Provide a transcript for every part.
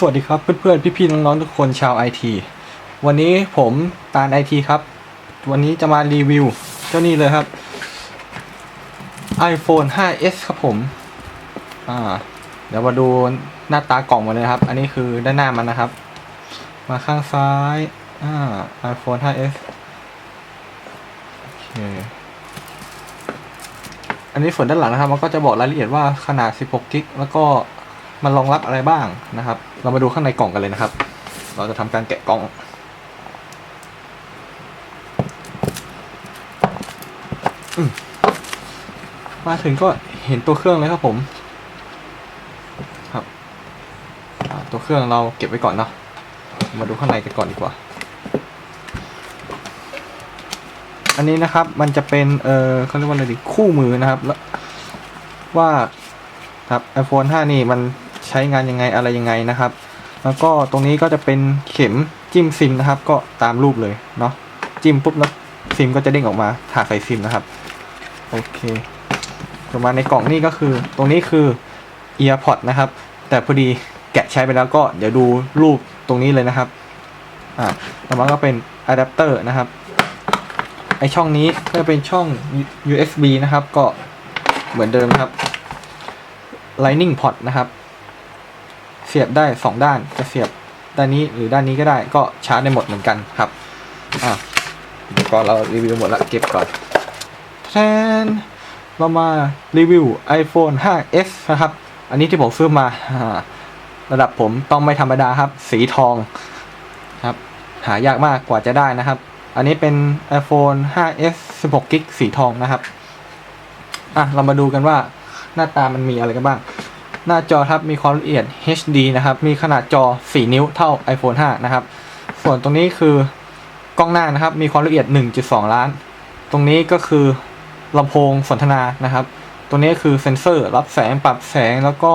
สวัสดีครับเพื่อนๆ พี่ๆ น้องๆ ทุกคนชาวไอทีวันนี้ผมตาลไอทีครับ วันนี้จะมารีวิว เจ้านี่เลยครับ iPhone 5s ครับผม อ่า เดี๋ยวมาดูหน้าตากล่องมาเลยครับ อันนี้คือด้านหน้ามันนะครับ มาข้างซ้าย อ่า iPhone 5s โอเคอันนี้ส่วนด้านหลังนะครับ มันก็จะบอกรายละเอียดว่าขนาด 16กิกแล้วก็ มันรองรับอะไรบ้างนะครับ เรามาดูข้างในกล่องกันเลยนะครับ เราจะทำการแกะกล่องอมมาถึงก็เห็นตัวเครื่องเลยครับผม ครับ ตัวเครื่องเราเก็บไว้ก่อนเนาะ มาดูข้างในกันก่อนดีกว่า อันนี้นะครับมันจะเป็น เออเขาเรียกว่าอะไรดี คู่มือนะครับ แล้วว่าครับ iPhone 5 นี่มัน ใช้งานยังไงอะไรยังไงนะครับ แล้วก็ตรงนี้ก็จะเป็นเข็มจิ้มซิมนะครับ ก็ตามรูปเลยเนาะจิ้มปุ๊บแล้วซิมก็จะเด้งออกมาถาใส่ซิมนะครับ โอเคต่อมาในกล่องนี่ก็คือ ตรงนี้คือ EarPod นะครับ แต่พอดีแกะใช้ไปแล้วก็เดี๋ยวดูรูปตรงนี้เลยนะครับ อ่าต่อมาก็เป็นอะแดปเตอร์นะครับ ไอช่องนี้ก็จะเป็นช่อง USB นะครับ ก็เหมือนเดิมครับ Lightning port นะครับ เสียบได้ 2 ด้านจะเสียบด้านนี้หรือด้านนี้ก็ได้ก็ชาร์จได้หมดเหมือนกันครับอะก่อนเรารีวิวหมดละเก็บก่อนแทนเรามารีวิว iPhone 5s นะครับ อันนี้ที่ผมซื้อมา ระดับผมต้องไม่ธรรมดาครับ สีทองครับ หายากมากกว่าจะได้นะครับ อันนี้เป็น iPhone 5s 16กิกสีทองนะครับ อะ เรามาดูกันว่าหน้าตามันมีอะไรกันบ้าง หน้าจอครับมีความละเอียด HD นะครับ มีขนาดจอ 4 นิ้วเท่า iPhone 5 นะครับ ส่วนตรงนี้คือกล้องหน้านะครับ มีความละเอียด 1.2 ล้าน ตรงนี้ก็คือลำโพงสนทนานะครับตรงนี้คือเซ็นเซอร์รับแสงปรับแสงแล้วก็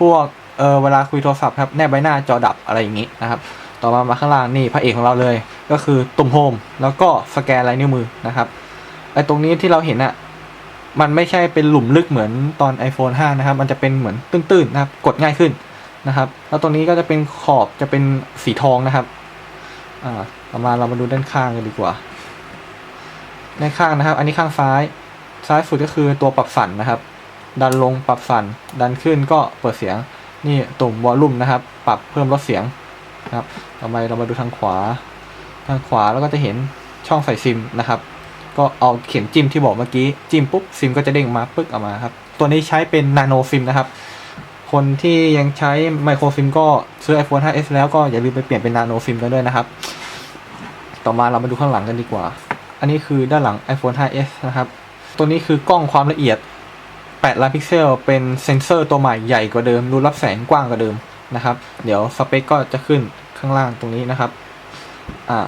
พวกเออเวลาคุยโทรศัพท์ครับแนบใบหน้าจอดับอะไรอย่างนี้นะครับ ต่อมามาข้างล่างนี่พระเอกของเราเลย ก็คือตุ่มโฮมแล้วก็สแกนลายนิ้วมือนะครับไอ้ตรงนี้ที่เราเห็นอะ มันไม่ใช่เป็นหลุมลึกเหมือนตอน iPhone 5 นะครับ มันจะเป็นเหมือนตื้นๆนะครับ กดง่ายขึ้นนะครับ แล้วตรงนี้ก็จะเป็นขอบจะเป็นสีทองนะครับ อ่า ต่อมาเรามาดูด้านข้างกันดีกว่า ด้านข้างนะครับ อันนี้ข้างซ้าย ซ้ายสุดก็คือตัวปรับสั่นนะครับ ดันลงปรับสั่น ดันขึ้นก็เปิดเสียง นี่ตุ่มวอลลุ่มนะครับ ปรับเพิ่มลดเสียงนะครับ ต่อไปเรามาดูทางขวา ทางขวาแล้วก็จะเห็นช่องใส่ซิมนะครับ ก็เอาเข็มจิ้มที่บอกเมื่อกี้จิ้มปุ๊บซิมก็จะเด้งมาปึ๊กออกมาครับ ตัวนี้ใช้เป็นนาโนซิมนะครับ คนที่ยังใช้ไมโครซิมก็ซื้อ iPhone 5s แล้วก็อย่าลืมไปเปลี่ยนเป็นนาโนซิมกันด้วยนะครับ ต่อมาเรามาดูข้างหลังกันดีกว่า อันนี้คือด้านหลัง iPhone 5s นะครับ ตัวนี้คือกล้องความละเอียด8ล้านพิกเซลเป็นเซนเซอร์ตัวใหม่ใหญ่กว่าเดิม รูรับแสงกว้างกว่าเดิมนะครับ เดี๋ยวสเปคก็จะขึ้นข้างล่างตรงนี้นะครับ อ่า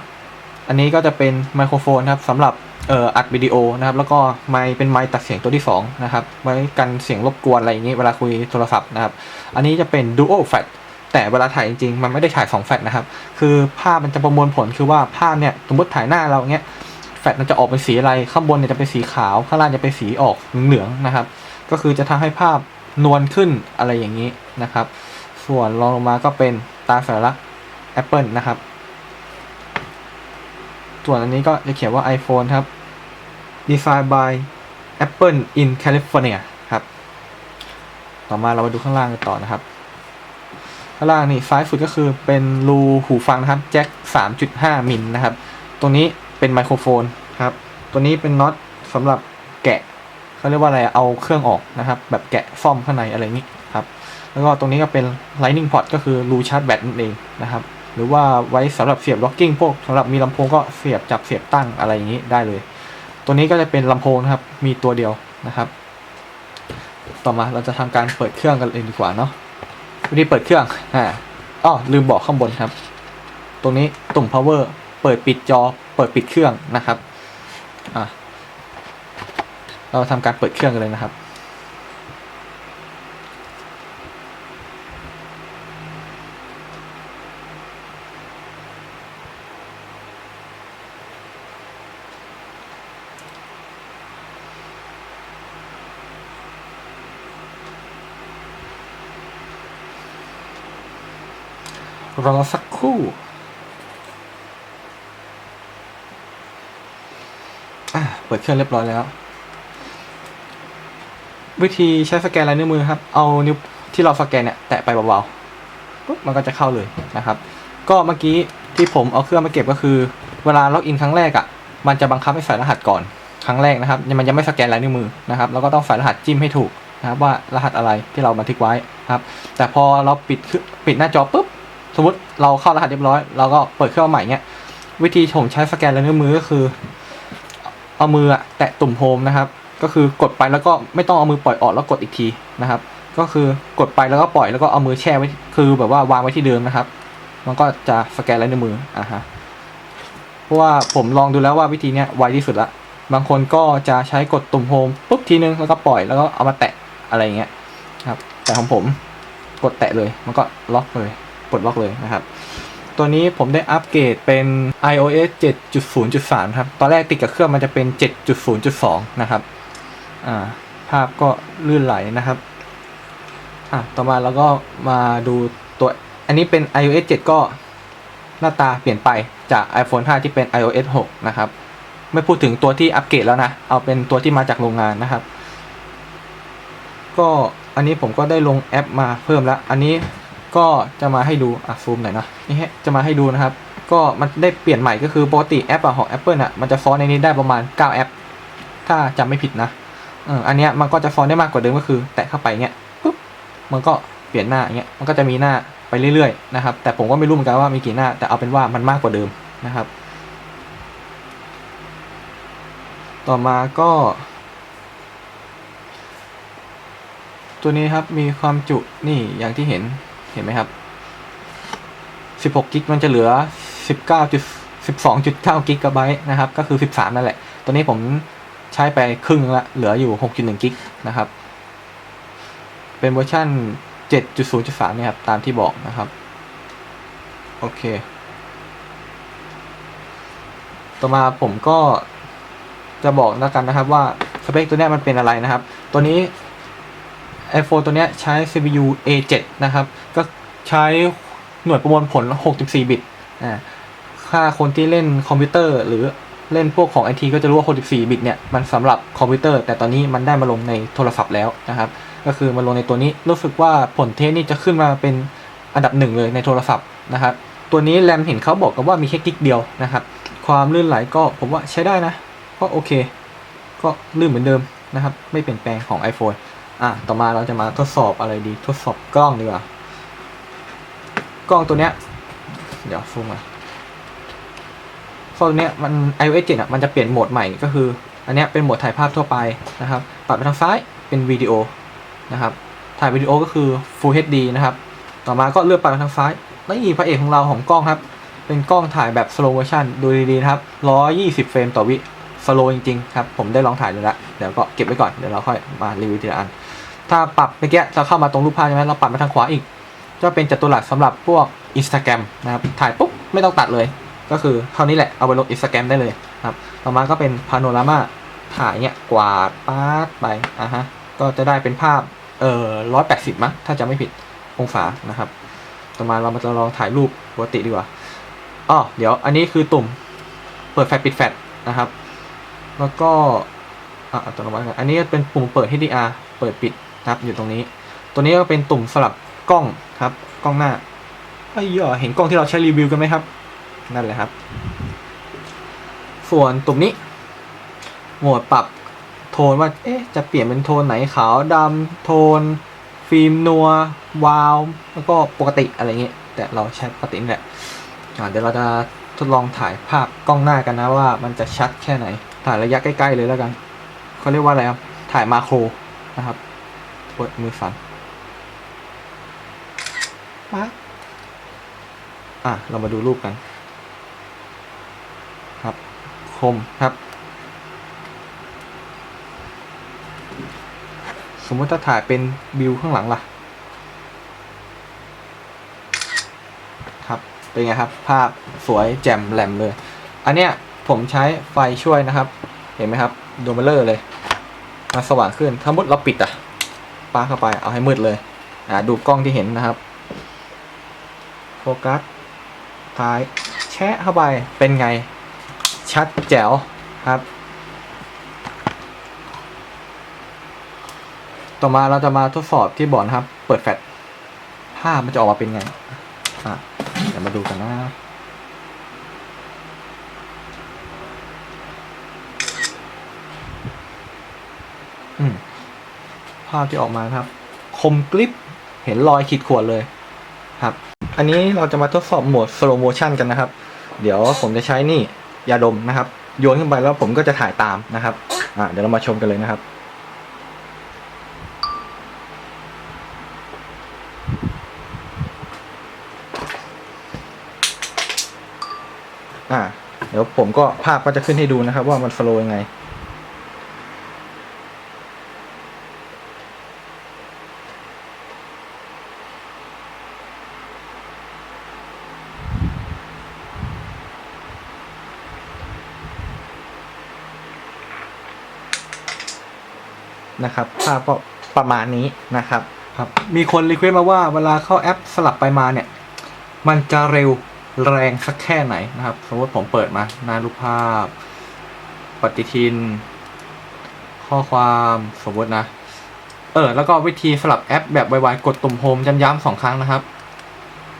อันนี้ก็จะเป็นไมโครโฟนครับสำหรับ เอ่ออัดวิดีโอนะครับ แล้วก็ไมค์เป็นไมค์ตัดเสียงตัวที่2นะครับไว้กันเสียงรบกวนอะไรอย่างนี้เวลาคุยโทรศัพท์นะครับ อันนี้จะเป็น Dual Flash แต่เวลาถ่ายจริงๆ มันไม่ได้ถ่าย2แฟลชนะครับ คือภาพมันจะประมวลผลคือว่าภาพเนี่ยสมมติถ่ายหน้าเราเงี้ยแฟลชมันจะออกเป็นสีอะไรข้างบนเนี่ยจะเป็นสีขาว ข้างล่างจะเป็นสีออกเหลืองๆนะครับ ก็คือจะทำให้ภาพนวลขึ้นอะไรอย่างนี้นะครับ ส่วนรองลงมาก็เป็นตาสัญลักษณ์ Apple นะครับ ส่วนอันนี้ก็จะเขียนว่า iPhone ครับ Designed by Apple in California ครับ ต่อมาเรามาดูข้างล่างกันต่อนะครับ ข้างล่างนี่ซ้ายสุดก็คือเป็นรูหูฟังนะครับแจ็ค3.5 มิลนะครับ ตรงนี้เป็นไมโครโฟนครับ ตัวนี้เป็นน็อตสำหรับแกะเขาเรียกว่าอะไรเอาเครื่องออกนะครับ แบบแกะซ่อมข้างในอะไรนี้ครับ แล้วก็ตรงนี้ก็เป็น Lightning port ก็คือรูชาร์จแบตนั่นเองนะครับ หรือว่าไว้สำหรับเสียบล็อกกิ้งพวกสำหรับมีลำโพงก็เสียบจับเสียบตั้งอะไรอย่างนี้ได้เลย ตัวนี้ก็จะเป็นลำโพงนะครับ มีตัวเดียวนะครับ ต่อมาเราจะทำการเปิดเครื่องกันเลยดีกว่าเนาะวิธีเปิดเครื่องอ่าอ้อลืมบอกข้างบนครับ ตรงนี้ตุ่ม power เปิดปิดจอ เปิดปิดเครื่องนะครับอะเราทำการเปิดเครื่องกันเลยนะครับ รอสักครู่อะเปิดเครื่องเรียบร้อยแล้ว วิธีใช้สแกนลายนิ้วมือครับ เอานิ้วที่เราสแกนเนี่ยแตะไปเบาๆปุ๊บมันก็จะเข้าเลยนะครับ ก็เมื่อกี้ที่ผมเอาเครื่องมาเก็บก็คือ เวลาล็อกอินครั้งแรกอะ่ะ มันจะบังคับให้ใส่รหัสก่อนครั้งแรกนะครับมันยังไม่สแกนลายนิ้วมือนะครับแล้วก็ต้องใส่รหัสจิ้มให้ถูกนะครับว่ารหัสอะไรที่เราบันทึกไว้ครับ แต่พอเราปิดปิดหน้าจอปุ๊บ สมมติเราเข้ารหัสเรียบร้อย เราก็เปิดเครื่องใหม่เนี้ย วิธีผมใช้สแกนลายนิ้วมือก็คือ เอามืออะแตะตุ่มโฮมนะครับ ก็คือกดไปแล้วก็ไม่ต้องเอามือปล่อยออกแล้วกดอีกทีนะครับ ก็คือกดไปแล้วก็ปล่อยแล้วก็เอามือแช่ไว้ คือแบบว่าวางไว้ที่เดิมนะครับ มันก็จะสแกนลายนิ้วมืออะฮะ เพราะว่าผมลองดูแล้วว่าวิธีเนี้ยไวที่สุดละ บางคนก็จะใช้กดตุ่มโฮมปุ๊บทีนึงแล้วก็ปล่อยแล้วก็เอามาแตะอะไรเงี้ยครับ แต่ของผมกดแตะเลยมันก็ล็อกเลย ปลดล็อกเลยนะครับ ตัวนี้ผมได้อัปเกรดเป็น iOS 7.0.3 ครับ ตอนแรกติดกับเครื่องมันจะเป็น 7.0.2 นะครับ อ่า ภาพก็ลื่นไหลนะครับ อะ ต่อมาเราก็มาดูตัว อันนี้เป็น iOS 7 ก็หน้าตาเปลี่ยนไปจาก iPhone 5 ที่เป็น iOS 6 นะครับ ไม่พูดถึงตัวที่อัปเกรดแล้วนะ เอาเป็นตัวที่มาจากโรงงานนะครับ ก็อันนี้ผมก็ได้ลงแอปมาเพิ่มแล้ว อันนี้ ก็จะมาให้ดูอะซูมหน่อยนะนี่ฮะจะมาให้ดูนะครับ ก็มันได้เปลี่ยนใหม่ก็คือปกติแอปอะของ Apple อะมันจะซ้อนในนี้ได้ประมาณ 9 แอป ถ้าจำไม่ผิดนะเอออันเนี้ยมันก็จะซ้อนได้มากกว่าเดิมก็คือ แตะเข้าไปเงี้ยปุ๊บมันก็เปลี่ยนหน้าอย่างเงี้ยมันก็จะมีหน้าไปเรื่อยๆนะครับ แต่ผมก็ไม่รู้เหมือนกันว่ามีกี่หน้า แต่เอาเป็นว่ามันมากกว่าเดิมนะครับ ต่อมาก็ ตัวนี้ครับมีความจุนี่อย่างที่เห็น เห็นไหมครับ 16กิกมันจะเหลือ 19.12.9กิกะไบต์นะครับ ก็คือ 13 นั่นแหละ ตัวนี้ผมใช้ไปครึ่งละ เหลืออยู่ 6.1กิกนะครับ เป็นเวอร์ชัน7.0.3เนี่ยครับ ตามที่บอกนะครับ โอเค ต่อมาผมก็จะบอกแล้วกันนะครับว่าสเปคตัวนี้มันเป็นอะไรนะครับ ตัวนี้ iPhone ตัวนี้ใช้ CPU A7 นะครับ ก็ใช้หน่วยประมวลผล 64 บิตอ่าค่าคนที่เล่นคอมพิวเตอร์ หรือเล่นพวกของไอทีก็จะรู้ว่า 64 บิตเนี่ย มันสำหรับคอมพิวเตอร์ แต่ตอนนี้มันได้มาลงในโทรศัพท์แล้วนะครับ ก็คือมาลงในตัวนี้รู้สึกว่าผลเทสนี่จะขึ้นมาเป็นอันดับหนึ่งเลยในโทรศัพท์นะครับ ตัวนี้แรมเห็นเขาบอกกันว่ามีแค่กิกเดียวนะครับ ความลื่นไหลก็ผมว่าใช้ได้นะ ก็โอเค ก็ลื่นเหมือนเดิมนะครับ ไม่เปลี่ยนแปลงของ iPhone อะต่อมาเราจะมาทดสอบอะไรดี ทดสอบกล้องดีกว่ากล้องตัวเนี้ย เดี๋ยวซูมมากล้องตัวเนี้ยมัน iOS 7อะมันจะเปลี่ยนโหมดใหม่ก็คือ อันเนี้ยเป็นโหมดถ่ายภาพทั่วไปนะครับปรับไปทางซ้ายเป็นวิดีโอนะครับ ถ่ายวิดีโอก็คือ Full HD นะครับ ต่อมาก็เลือกปัดไปทางซ้ายนี่พระเอกของเราของกล้องครับ เป็นกล้องถ่ายแบบ slow motion ดูดีๆครับ120 เฟรมต่อวิสโลจริงๆครับ ผมได้ลองถ่ายดูแล้ว เดี๋ยวก็เก็บไว้ก่อน เดี๋ยวเราค่อยมารีวิวทีละอัน ถ้าปรับเมื่อกี้เราเข้ามาตรงรูปภาพใช่ไหมเราปรับมาทางขวาอีก ก็เป็นจัตุรัสสำหรับพวก Instagram นะครับถ่ายปุ๊บไม่ต้องตัดเลย ก็คือเท่านี้แหละเอาไปลง Instagram ได้เลยครับต่อมาก็เป็นพาโนรามาถ่ายเนี่ยกวาดปาดไปอะฮะก็จะได้เป็นภาพเอ่อร้อยแปดสิบมั้งถ้าจะไม่ผิดองศานะครับ ต่อมาเรามาจะลองถ่ายรูปปกติดีกว่าอ๋อเดี๋ยวอันนี้คือตุ่มเปิดแฟลชปิดแฟลชนะครับ แล้วก็อะอัตโนมัติอันนี้เป็นปุ่มเปิด HDR เปิดปิด นะครับ อยู่ตรงนี้ ตัวนี้ก็เป็นตุ่มสลับกล้องครับ กล้องหน้าไอ้ยอเห็นกล้องที่เราใช้รีวิวกันไหมครับ นั่นแหละครับ ส่วนตุ่มนี้ โหมดปรับโทนว่า เอ๊ะ จะเปลี่ยนเป็นโทนไหนขาวดำโทน ฟิล์มนัว วาว แล้วก็ปกติอะไรเงี้ย แต่เราใช้ปกตินี่แหละเดี๋ยวเราจะทดลองถ่ายภาพกล้องหน้ากันนะว่ามันจะชัดแค่ไหน ถ่ายระยะใกล้ ๆ เลยแล้วกัน เขาเรียกว่าอะไรครับ ถ่ายมาโครนะครับ เปิดมือสั่นปั๊บอะ เรามาดูรูปกัน ครับ คมครับ สมมติถ้าถ่ายเป็นวิวข้างหลังล่ะ ครับ เป็นไงครับ ภาพสวยแจ่มแหลมเลย อันเนี้ยผมใช้ไฟช่วยนะครับ เห็นไหมครับดวงเบลเลอร์เลย มาสว่างขึ้น ถ้ามุดเราปิดอะ ป้าเข้าไปเอาให้มืดเลยอ่าดูกล้องที่เห็นนะครับโฟกัสซ้ายแชะเข้าไปเป็นไงชัดแจ๋วครับ ต่อมาเราจะมาทดสอบที่บอร์ดนครับ เปิดแฟลชภาพมันจะออกมาเป็นไงอะเดี๋ยวมาดูกันนะ อืม ภาพที่ออกมาครับ คมกริบเห็นรอยขีดข่วนเลยครับ อันนี้เราจะมาทดสอบโหมด slow motion กันนะครับ เดี๋ยวผมจะใช้นี่ยาดมนะครับ โยนขึ้นไปแล้วผมก็จะถ่ายตามนะครับอ่าเดี๋ยวเรามาชมกันเลยนะครับอ่าเดี๋ยวผมก็ภาพก็จะขึ้นให้ดูนะครับ ว่ามันสโลยังไง นะครับภาพก็ประมาณนี้นะครับครับ มีคนรีเควสต์มาว่าเวลาเข้าแอปสลับไปมาเนี่ย มันจะเร็วแรงสักแค่ไหนนะครับ สมมติผมเปิดมาหน้ารูปภาพ ปฏิทิน ข้อความสมมตินะ เออ แล้วก็วิธีสลับแอปแบบไวๆกดตุ่มโฮมย้ำๆสองครั้งนะครับ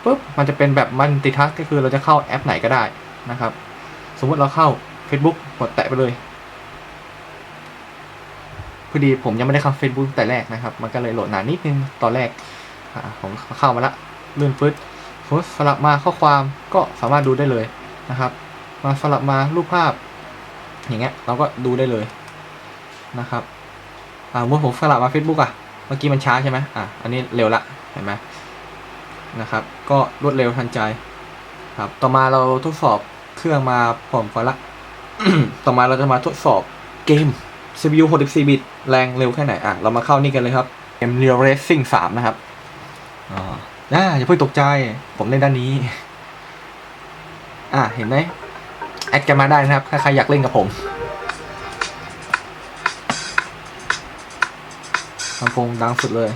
ปุ๊บมันจะเป็นแบบมัลติทัสก็คือเราจะเข้าแอปไหนก็ได้นะครับ สมมติเราเข้า Facebook กดแตะไปเลย พอดีผมยังไม่ได้เข้า Facebook แต่แรกนะครับ มันก็เลยโหลดนานนิดนึงตอนแรกผมเข้ามาละลื่นฟึดสมมติสลับมาข้อความก็สามารถดูได้เลยนะครับ มาสลับมารูปภาพ อย่างเงี้ยเราก็ดูได้เลยนะครับอ่าเมื่อผมสลับมา Facebook อะเมื่อกี้มันช้าใช่ไหมอะอันนี้เร็วละเห็นไหมนะครับ ก็รวดเร็วทันใจ ครับ ต่อมาเราทดสอบเครื่องมาพร้อมกันละ ต่อมาเราจะมาทดสอบเกม CPU 64 บิต แรงเร็วแค่ไหน อะ เรามาเข้านี่กันเลยครับเกม Real Racing 3 นะครับอ่าอ่าอย่าเพิ่งตกใจ ผมเล่นด้านนี้ อ่าเห็นไหมแอดกันมาได้นะครับ ถ้าใครอยากเล่นกับผมลำโพงดังสุดเลย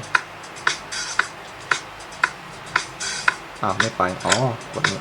อ้าวไม่ไป อ๋อกดนี้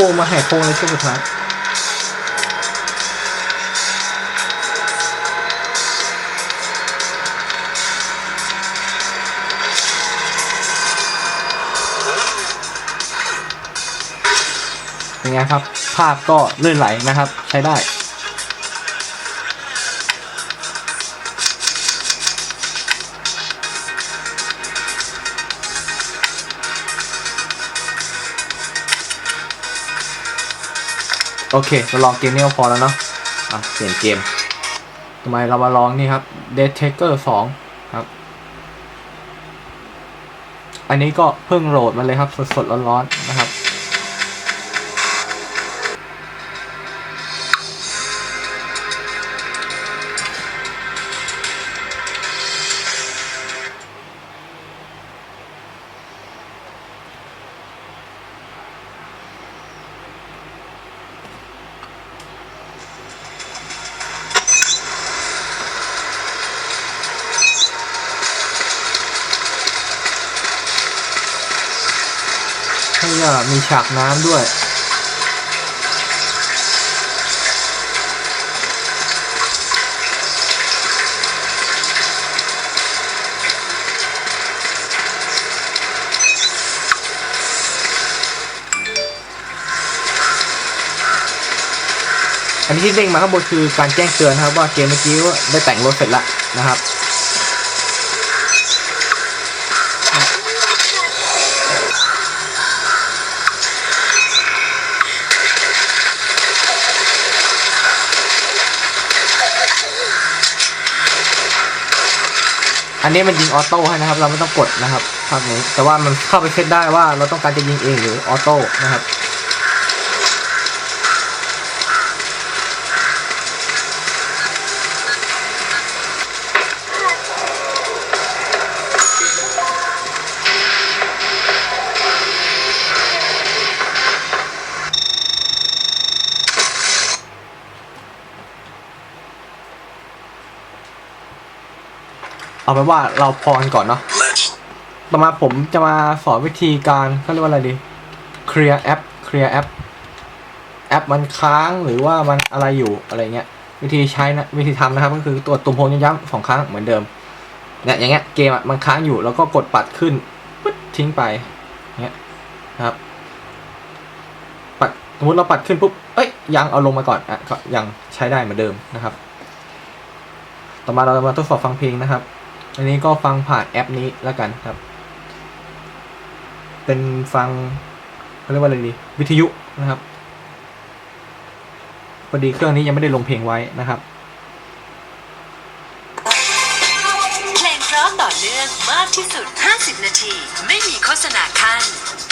โอ้มาแหกโค้งในช่วงสุดท้ายเป็นไงครับ ภาพก็ลื่นไหลนะครับ ใช้ได้ โอเคเราลองเกมนี้ก็พอแล้วเนาะอะเปลี่ยนเกมทำไมเรามาลองนี่ครับ Dead Taker 2 ครับ อันนี้ก็เพิ่งโหลดมาเลยครับ สดๆร้อนๆนะครับ มีฉากน้ำด้วย อันนี้ที่เด้งมาข้างบนคือการแจ้งเตือนนะครับว่าเกมเมื่อกี้ได้แต่งรถเสร็จแล้วนะครับ อันนี้มันยิงออโต้ให้นะครับ เราไม่ต้องกดนะครับภาคนี้ แต่ว่ามันเข้าไปเซตได้ว่าเราต้องการจะยิงเองหรือออโต้นะครับ เอาเป็นว่าเราพอกันก่อนเนาะ Let's ต่อมาผมจะมาสอนวิธีการเขาเรียกว่าอะไรดีเคลียร์แอปเคลียร์แอปแอปมันค้างหรือว่ามันอะไรอยู่อะไรเงี้ย วิธีใช้นะวิธีทำนะครับ ก็คือตัวตุ่มโพลย้ำๆสองครั้งเหมือนเดิมเนี่ยอย่างเงี้ยเกมอะมันค้างอยู่แล้วก็กดปัดขึ้นปึ๊ดทิ้งไปเงี้ยนะครับ ปัดสมมติเราปัดขึ้นปุ๊บเอ้ยยังเอาลงมาก่อนอะก็ยังใช้ได้เหมือนเดิมนะครับ ต่อมาเรามาทดสอบฟังเพลงนะครับ อันนี้ก็ฟังผ่านแอปนี้แล้วกันครับ เป็นฟังเขาเรียกว่าอะไรดีวิทยุนะครับพอดีเครื่องนี้ยังไม่ได้ลงเพลงไว้นะครับเพลงเพร้อมต่อเนื่องมากที่สุด 50 นาที ไม่มีโฆษณาขั้น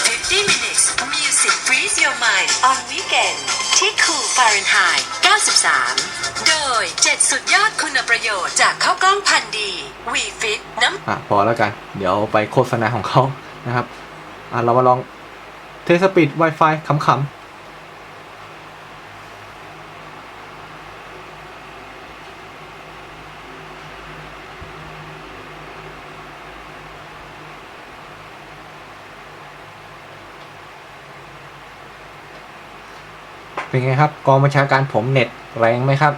50 minutes มี music freeze your mind on weekend ที่ Cool Fahrenheit 93 โดย 7 สุดยอดคุณประโยชน์จากข้าวกล้องพันดี We Fit น้ำอะพอแล้วกัน เดี๋ยวไปโฆษณาของเขานะครับ อะเรามาลองเทสปีด Wi-Fi ขำๆ เป็นไงครับ กองบัญชาการผมเน็ตแรงไหมครับ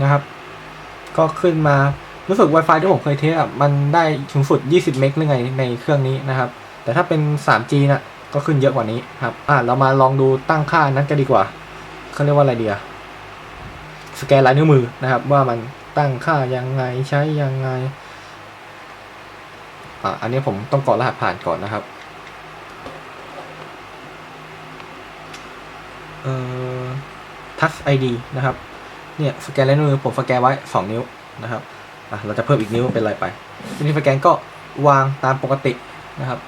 นะครับ ก็ขึ้นมารู้สึก Wi-Fi ที่ผมเคยเทสอะมันได้สูงสุด 20 เมกหรือไงในเครื่องนี้นะครับ แต่ถ้าเป็น 3G น่ะ ก็ขึ้นเยอะกว่านี้ครับอะเรามาลองดูตั้งค่านั้นกันดีกว่าเขาเรียกว่าอะไรเดียสแกนลายนิ้วมือนะครับ ว่ามันตั้งค่ายังไงใช้ยังไงอะอันนี้ผมต้องกรอกรหัสผ่านก่อนนะครับเอ่อ Touch ID นะครับเนี่ยสแกนลายนิ้วมือผมสแกนไว้ 2 นิ้วนะครับอะเราจะเพิ่มอีกนิ้วเป็นไรไปทีนี้สแกนก็วางตามปกตินะครับ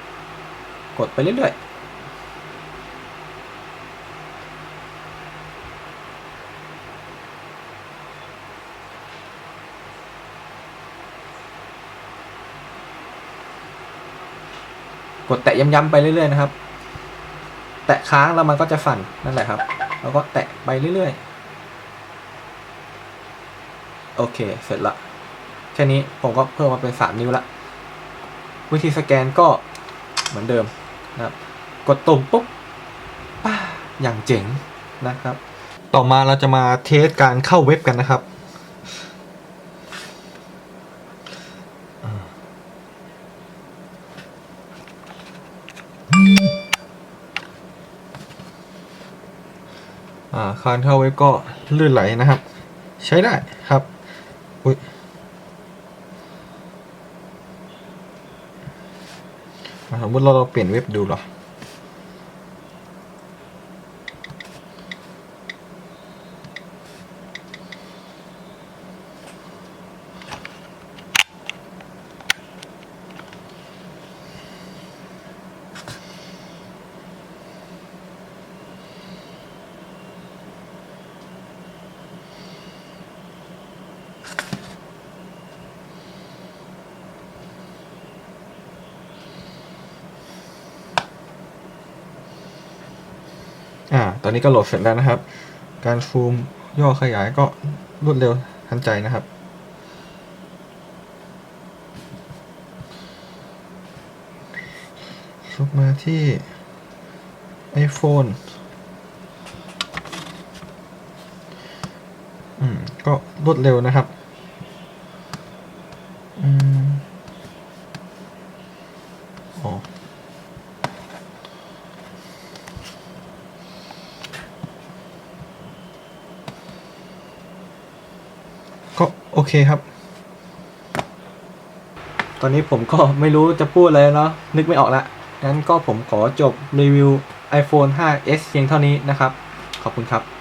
กดไปเรื่อยๆ กดแตะย้ำๆไปเรื่อยๆนะครับ แตะค้างแล้วมันก็จะสั่นนั่นแหละครับ แล้วก็แตะไปเรื่อยๆ โอเค เสร็จละ แค่นี้ผมก็เพิ่มมาเป็น 3 นิ้วละ วิธีสแกนก็เหมือนเดิมนะครับ กดตุ่มปุ๊บป้าอย่างเจ๋งนะครับ ต่อมาเราจะมาเทสการเข้าเว็บกันนะครับาคานเข้าไว้ก็ลื่นไหลนะครับ ใช้ได้ครับอุ้ยสมมติเราเราเปลี่ยนเว็บดูเหรอ นี้ก็โหลดเสร็จแล้วนะครับ การซูมย่อขยายก็รวดเร็วทันใจนะครับ ซุปมาที่ iPhone อืม ก็รวดเร็วนะครับ อืม อ๋อ ก็โอ เคครับ ตอนนี้ผมก็ไม่รู้จะพูดอะไรเนาะนึกไม่ออกละงั้นก็ผมขอจบรีวิว iPhone 5s เพียงเท่านี้นะครับ ขอบคุณครับ